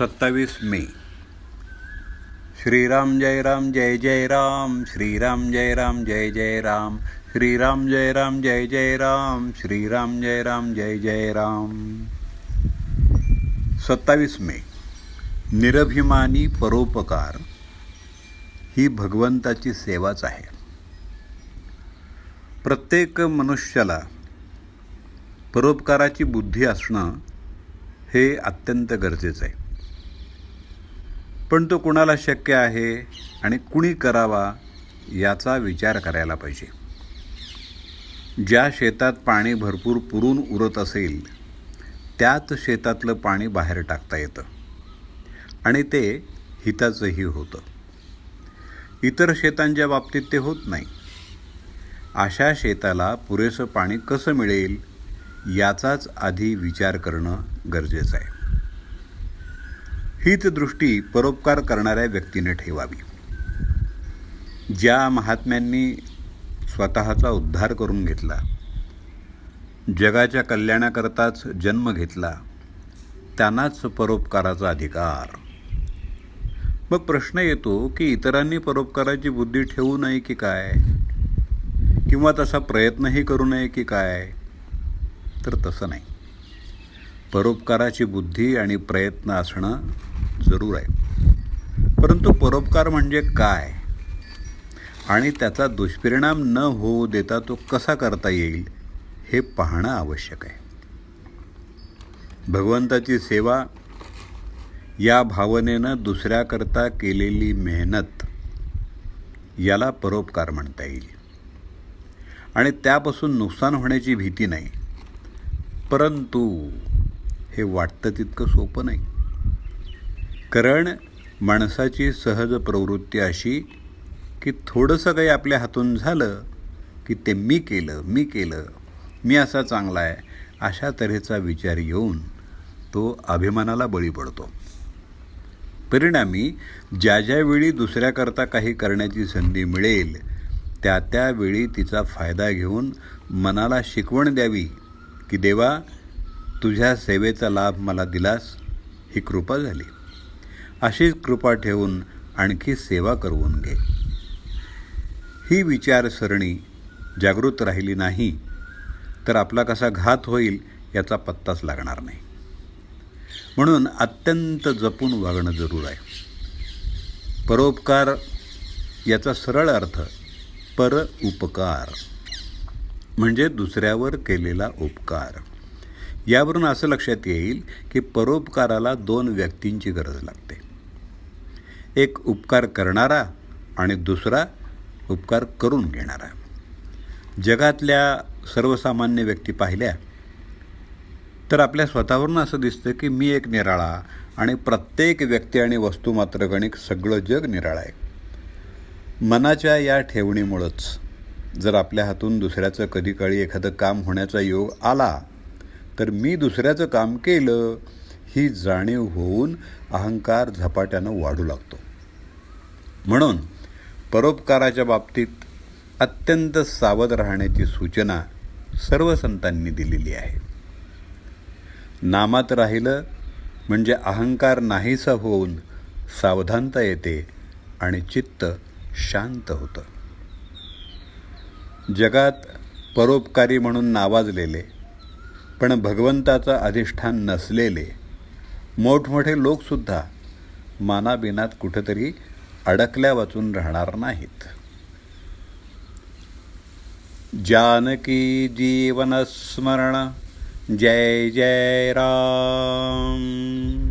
सत्तावीस मे. श्रीराम जय राम जय जय राम. श्रीराम जय राम जय जय राम. श्रीराम जय राम जय जय राम. श्रीराम जय राम जय जय राम. सत्तावीस मे. निरभिमानी परोपकार ही भगवंताची सेवाच आहे. प्रत्येक मनुष्याला परोपकाराची बुद्धी असणं हे अत्यंत गरजेचं आहे. पण तो कुणाला शक्य आहे आणि कुणी करावा याचा विचार करायला पाहिजे. ज्या शेतात पाणी भरपूर पुरून उरत असेल त्याच शेतातलं पाणी बाहेर टाकता येतं. आणि ते हिताचंही होतं. इतर शेतांच्या बाबतीत ते होत नाही. अशा शेताला पुरेसं पाणी कसं मिळेल याचाच आधी विचार करणं गरजेचं आहे. हीच दृष्टी परोपकार करणाऱ्या व्यक्तीने ठेवावी. ज्या महात्म्यांनी स्वतःचा उद्धार करून घेतला जगाच्या कल्याणाकरताच जन्म घेतला त्यांनाच परोपकाराचा अधिकार. मग प्रश्न येतो की इतरांनी परोपकाराची बुद्धी ठेवू नये की काय? किंवा तसा प्रयत्नही करू नये की काय? तर तसं नाही. परोपकाराची बुद्धी आणि प्रयत्न असणं जरूर आहे. परंतु परोपकार म्हणजे काय? आणि त्याचा दुष्परिणाम न होऊ देता तो कसा करता येईल हे पाहणं आवश्यक आहे. भगवंताची सेवा या भावनेनं दुसऱ्याकरता केलेली मेहनत याला परोपकार म्हणता येईल. आणि त्यापासून नुकसान होण्याची भीती नाही. परंतु हे वाटतं तितकं सोपं नाही. कारण माणसाची सहज प्रवृत्ती अशी की थोडंसं काही आपल्या हातून झालं की ते मी केलं मी केलं मी असा चांगला आहे अशा तऱ्हेचा विचार येऊन तो अभिमानाला बळी पडतो. परिणामी ज्या ज्यावेळी दुसऱ्याकरता काही करण्याची संधी मिळेल त्या त्यावेळी तिचा फायदा घेऊन मनाला शिकवण द्यावी की देवा तुझ्या सेवेचा लाभ मला दिलास ही कृपा झाली. अशीच कृपा ठेवून आणखी सेवा करवून घे. ही विचारसरणी जागृत राहिली नाही तर आपला कसा घात होईल याचा पत्ताच लागणार नाही. म्हणून अत्यंत जपून वागणं जरूर आहे. परोपकार याचा सरळ अर्थ पर उपकार म्हणजे दुसऱ्यावर केलेला उपकार. यावरून असं लक्षात येईल की परोपकाराला दोन व्यक्तींची गरज लागते. एक उपकार करणारा आणि दुसरा उपकार करून घेणारा. जगातल्या सर्वसामान्य व्यक्ती पाहिल्या तर आपल्या स्वतःवरून असं दिसतं की मी एक निराळा आणि प्रत्येक व्यक्ती आणि वस्तू मात्र गणिक सगळं जग निराळा आहे. मनाच्या या ठेवणीमुळंच जर आपल्या हातून दुसऱ्याचं कधी काळी एखादं काम होण्याचा योग आला तर मी दुसऱ्याचं काम केलं ही जाणीव होऊन अहंकार झपाट्यानं वाढू लागतो. म्हणून परोपकाराच्या बाबतीत अत्यंत सावध राहण्याची सूचना सर्व संतांनी दिलेली आहे. नामात राहिलं म्हणजे अहंकार नाहीसा होऊन सावधानता येते आणि चित्त शांत होतं. जगात परोपकारी म्हणून नावाजलेले पण भगवंताचं अधिष्ठान नसलेले मोठमोठे लोकसुद्धा मानाबिनात कुठंतरी अडकल्या वाचून राहणार नाहीत. जानकी जीवनस्मरण जय जय राम.